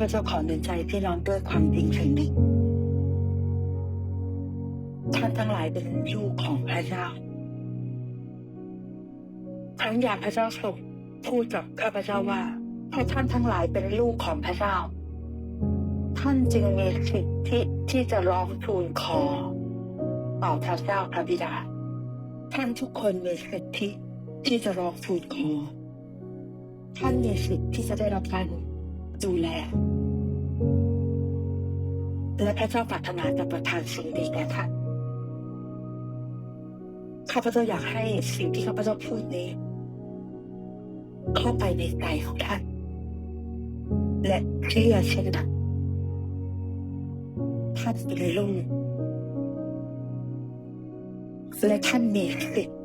พเจ้าขอเดินใจพี่น้องด้วยความจริงสิ่งหนึ่งท่านทั้งหลายเป็นลูกของพระเจ้าทั้งยามพระเจ้าทรงพูดกับข้าพเจ้าว่าเพราะท่านทั้งหลายเป็นลูกของพระเจ้า ท่านจึงมีสิทธิที่จะร้องทูลขอต่อพระเจ้าพระบิดา ท่านทุกคนมีสิทธิที่จะร้องทูลขอ ท่านมีสิทธิที่จะได้รับการดูแล และพระเจ้าปรารถนาจะประทานสิ่งดีแก่ท่านข้าพเจ้าอยากให้สิ่งที่ข้าพเจ้าพูดนี้ เข้าไปในใจของท่าน และเชื่อเช่นนั้นท่านเป็นลูกและท่านมีสิทธิ์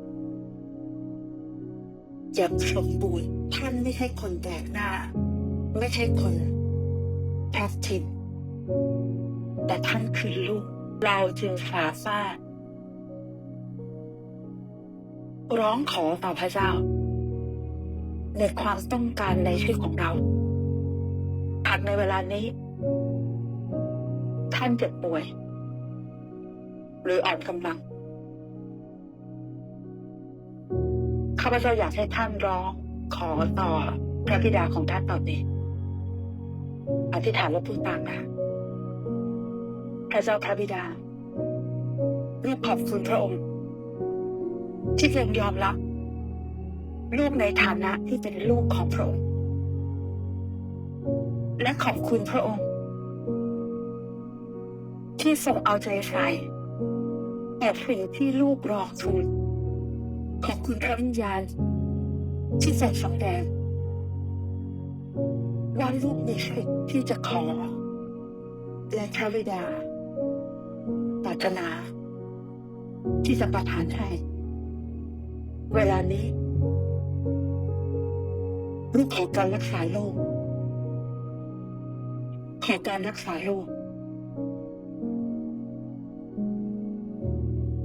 อย่างสมบูรณ์ท่านไม่ใช่คนแปลกหน้า ไม่ใช่คนแพสทีฟ แต่ท่านคือลูก เราจึงสามารถร้องขอต่อพระเจ้า ในความต้องการในชีวิตของเราหากในเวลานี้ ท่านเจ็บป่วย หรืออ่อนกำลัง ข้าพเจ้าอยากให้ท่านร้องขอต่อพระบิดาของท่านต่อนี้อธิษฐานและพูดตามนะ ระเจ้าพระบิดาลูกขอบคุณพระองค์ ที่ทรงยอมรับลูกในฐานะที่เป็นลูกของพระองค์ และขอบคุณพระองค์ ที่ทรงเอาใจใส่แต่สิ่งที่ลูกรอทูลขอบคุณพระวิญญาณที่ทรงสำแดงว่าลูกมีสิทธิ์ที่จะขอและพระบิดาารถนา ที่จะประทานให้ เวลานี้ลูกขอการรักษาโรคขอการรักษาโรค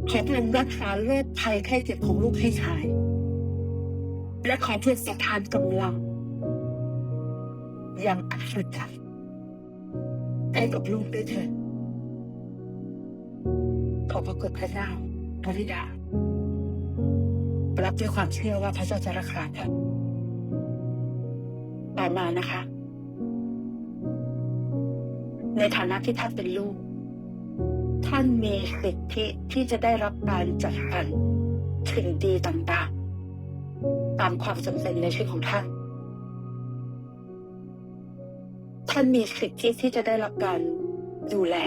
ขอพระองค์รักษาโรคภัยไข้เจ็บของลูกให้หาย และขอเพื่อประทานกำลัง อย่างอัศจรรย์ให้กับลูกด้วยเถิด อบพระคุณพระเจ้าพระธิดารับด้วยความเชื่อว่าพระเจ้าจะรักษาท่านต่อมานะคะ ในฐานะที่ท่านเป็นลูก ท่านมีสิทธิที่จะได้รับการจัดสรรสิ่งดีต่างๆ ตามความจำเป็นในชีวิตของท่าน ท่านมีสิทธิที่จะได้รับการดูแล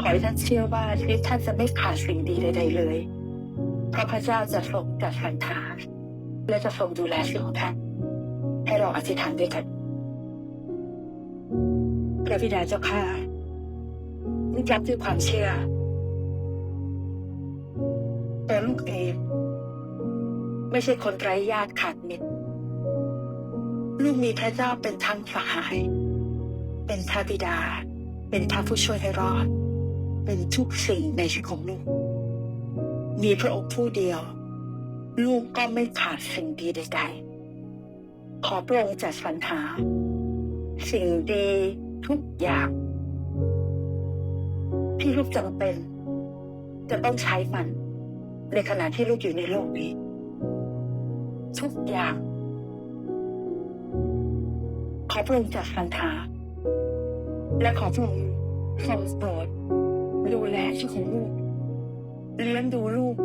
ขอให้ท่านเชื่อว่าชีวิตท่านจะไม่ขาดสิ่งดีใด ๆ เลยเพราะพระเจ้าจะทรงจัดสรรหาและจะทรงดูแลชีวิตของท่าน ให้เราอธิษฐานด้วยกันพระบิดาเจ้าข้าลูกรับด้วยความเชื่อแต่ลูกเองไม่ใช่คนไร้ญาติขาดมิตร ลูกมีพระเจ้าเป็นทั้งสหาย เป็นพระบิดา เป็นพระผู้ช่วยให้รอด เป็นทุกสิ่งในชีวิตของลูก มีพระองค์ผู้เดียว ลูกก็ไม่ขาดสิ่งดีใดๆ ขอพระองค์จัดสรรหา สิ่งดีทุกอย่าง ที่ลูกจำเป็น จะต้องใช้มัน ในขณะที่ลูกอยู่ในโลกนี้ ทุกอย่าง ขอพระองค์จัดสรรหาและขอพระองค์ทรงโปรด ดูแลชีวิตของลูกเลี้ยงดูลูก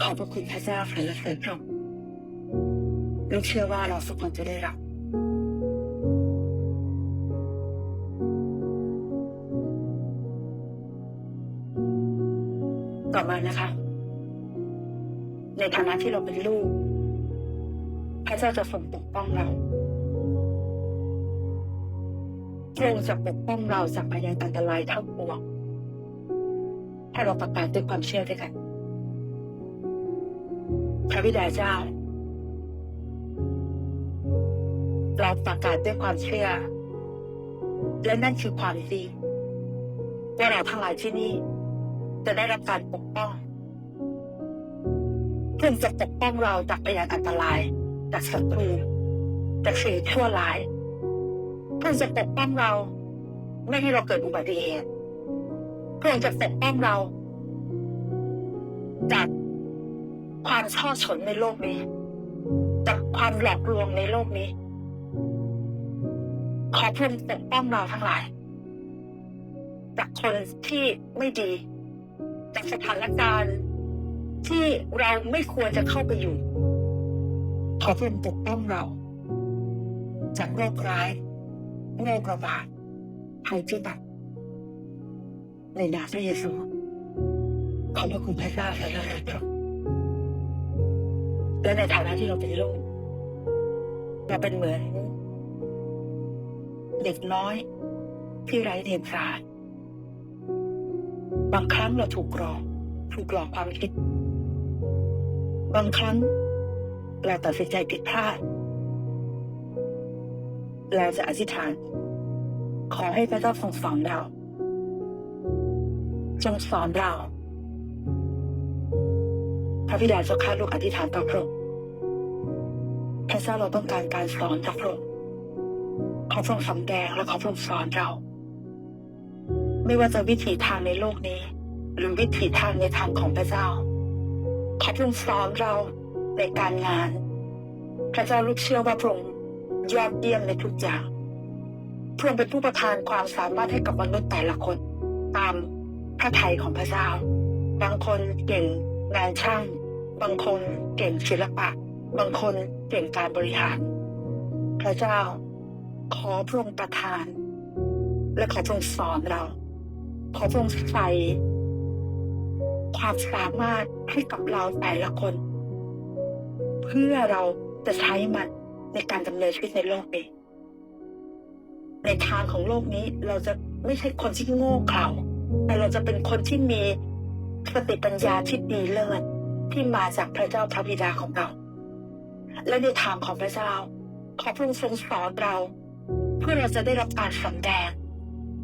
ขอบพระคุณพระเจ้าสรรเสริญพระองค์ลูกเชื่อว่าเราทุกคนจะได้รับต่อมานะคะ ในฐานะที่เราเป็นลูก พระเจ้าจะทรงปกป้องเรา พระองค์จะปกป้องเราจากพยาอันตรายทั้งปวงให้เราประกาศด้วยความเชื่อด้วยกัน พระบิดาเจ้า เราประกาศด้วยความเชื่อ และนั่นคือความดีว่าเราทั้งหลายที่นี่ จะได้รับการปกป้องเพื่อจะปกป้องเราจากพยานอันตราย จากศัตรูจากสิ่งชั่วร้าย เพระอจะปกป้องเรา ไม่ให้เราเกิดอุบัติเหตุเพระอจะปกป้องเรา จากความช่อฉนในโลกนี้ จากความหลอกลวงในโลกนี้ ขอพระองค์ปกป้องเราทั้งหลาย จากคนที่ไม่ดี จากสถานการณ์ที่เราไม่ควรจะเข้าไปอยู่ ขอพระองค์ปกป้องเรา จากโรคร้าย โรคระบาดภัยพิบัติในนามพระเยซูขอบพระคุณพระเจ้าสำหรับเราและในฐานะที่เราเป็นลูกเราเป็นเหมือน เด็กน้อยที่ไร้เดียงสาบางครั้งเราถูกหลอกถูกหลอกความคิด บางครั้งเราตัดสินใจผิดพลาด เราจะอธิษฐาน ขอให้พระเจ้าทรงสอนเราจงสอนเรา พระบิดาเจ้าข้าลูกอธิษฐานต่อพระองค์พระเจ้าเราต้องการการสอนจากพระองค์ขอพระองค์สำแดงและขอพระองค์สอนเรา ไม่ว่าจะวิถีทางในโลกนี้ หรือวิถีทางในทางของพระเจ้า ขอพระองค์สอนเราในการงาน พระเจ้าลูกเชื่อว่าพระองค์ ยอดเยี่ยมในทุกอย่างพระองค์เป็นผู้ประทานความสามารถให้กับมนุษย์แต่ละคน ตามพระทัยของพระเจ้า บางคนเก่งงานช่าง บางคนเก่งศิลปะ บางคนเก่งการบริหาร พระเจ้า ขอพระองค์ประทาน และขอพระองค์สอนเรา ขอพระองค์ใส่ความสามารถให้กับเราแต่ละคน เพื่อเราจะใช้มัน ในการดำเนินชีวิตในโลกนี้ ในทางของโลกนี้เราจะไม่ใช่คนที่โง่เขลาแต่เราจะเป็นคนที่มีสติปัญญาที่ดีเลิศที่มาจากพระเจ้าพระบิดาของเรา และในทางของพระเจ้า ขอพระองค์ทรงสอนเรา เพื่อเราจะได้รับการสำแดง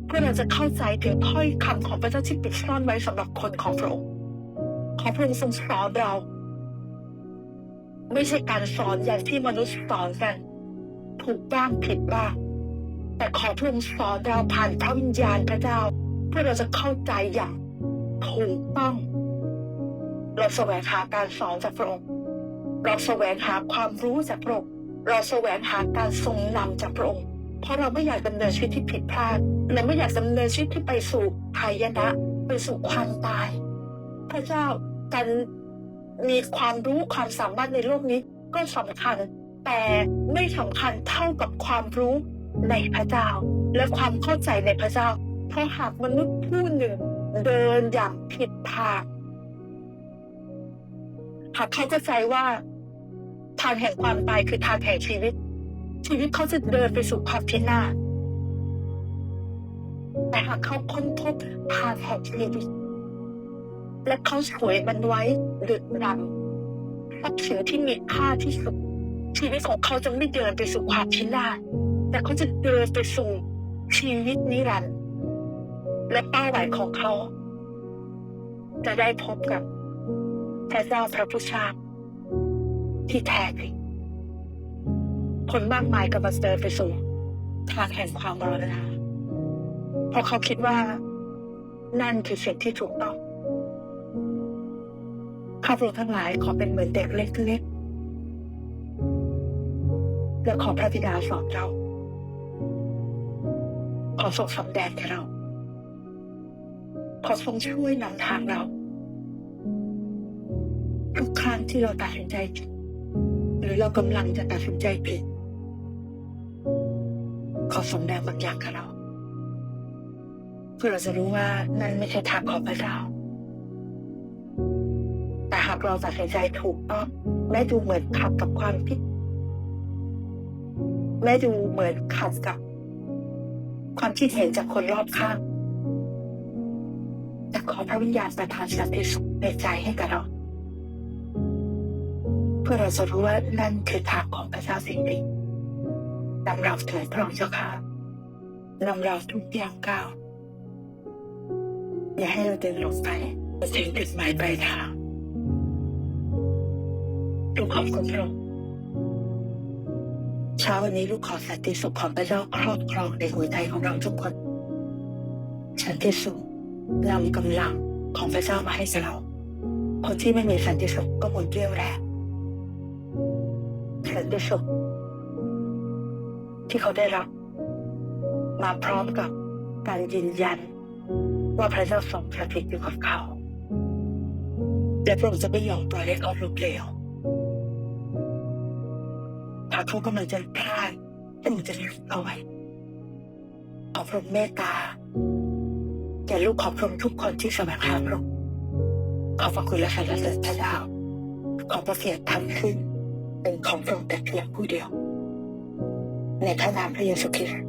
เพื่อเราจะเข้าใจถึงถ้อยคำของพระเจ้าที่ปิดซ่อนไว้สำหรับคนของพระองค์ ขอพระองค์ทรงสอนเรา ไม่ใช่การสอนอย่างที่มนุษย์สอนกัน ถูกบ้างผิดบ้าง แต่ขอพระองค์สอนเราผ่านพระวิญญาณพระเจ้า เพื่อเราจะเข้าใจอย่างถูกต้อง เราแสวงหาการสอนจากพระองค์ เราแสวงหาความรู้จากพระองค์ เราแสวงหาการทรงนำจากพระองค์ เพราะเราไม่อยากดำเนินชีวิตที่ผิดพลาด เราไม่อยากดำเนินชีวิตที่ไปสู่หายนะ ไปสู่ความตาย พระเจ้าการ มีความรู้ความสามารถในโลกนี้ก็สำคัญ แต่ไม่สำคัญเท่ากับความรู้ในพระเจ้า และความเข้าใจในพระเจ้า เพราะหากมนุษย์ผู้หนึ่งเดินอย่างผิดทางหากเขาเข้าใจว่าทางแห่งความตายคือทางแห่งชีวิต ชีวิตเขาจะเดินไปสู่ความพินาศแต่หากเขาค้นพบทางแห่งชีวิต และเขาสวยมันไว้ดึกดำทรัพย์สินที่มีค่าที่สุด ชีวิตของเขาจะไม่เดินไปสู่ความพินาศแต่เขาจะเดินไปสู่ชีวิตนิรันดร์และเป้าหมายของเขา จะได้พบกับพระเจ้าพระผู้ชาที่แท้จริงคนมากมายกำลังเดินไปสู่ทางแห่งความมรณะเพราะเขาคิดว่า นั่นคือสิ่งที่ถูกต้อง ข้าพเจ้าทั้งหลายขอเป็นเหมือนเด็กเล็กๆ และขอพระบิดาสอนเรา ขอทรงสำแดงแก่เรา ขอทรงช่วยนำทางเรา ทุกครั้งที่เราตัดสินใจผิดหรือเรากำลังจะตัดสินใจผิด ขอสำแดงบางอย่างกับเรา เพื่อเราจะรู้ว่านั่นไม่ใช่ทางของพระเจ้าากเราตัดสินใจถูกต้องแม้ดูเหมือนขัดกับความคิดแม้ดูเหมือนขัดกับ ความคิดเห็นจากคนรอบข้างแต่ขอพระวิญญาณประทานสันติสุขในใจให้กับเรา เพื่อเราจะรู้ว่านั่นคือทางของพระเจ้าสิ่งนี้นำเราเถิดพระองค์เจ้าค่ะนำเราทุกอย่างก้าวอย่าให้เราเดินหลงไปมาถึงจุดหมายปลายทาง ดูกขอบคุณพระองค์เช้าวันนี้ลูกขอสันติสุขของพระเจ้าครอบครองในหัวใจของเราทุกคนสันติสุขนำกำลังของพระเจ้ามาให้เรา คนที่ไม่มีสันติสุขก็หมดเรี่ยวแรงสันติสุขที่เขาได้รับ มาพร้อมกับการยืนยัน ว่าพระเจ้าทรงสถิตอยู่กับเขา และพระองค์จะไม่ยอมปล่อยให้เขาลุกเหลว ถ้ากเขากำลังจะพลาดหนูจะรีบเอาไว้ขอพระองค์เมตตาแก่ลูกขอพระองค์ทุกคนที่สมัครหาพระองค์ขอบพระคุณและสรรเสริญพระเจ้าขอประเสียรทั้งขึ้นเป็นของพระองค์แต่เพียงผู้เดียว ในพระนามพระเยซูคริสต์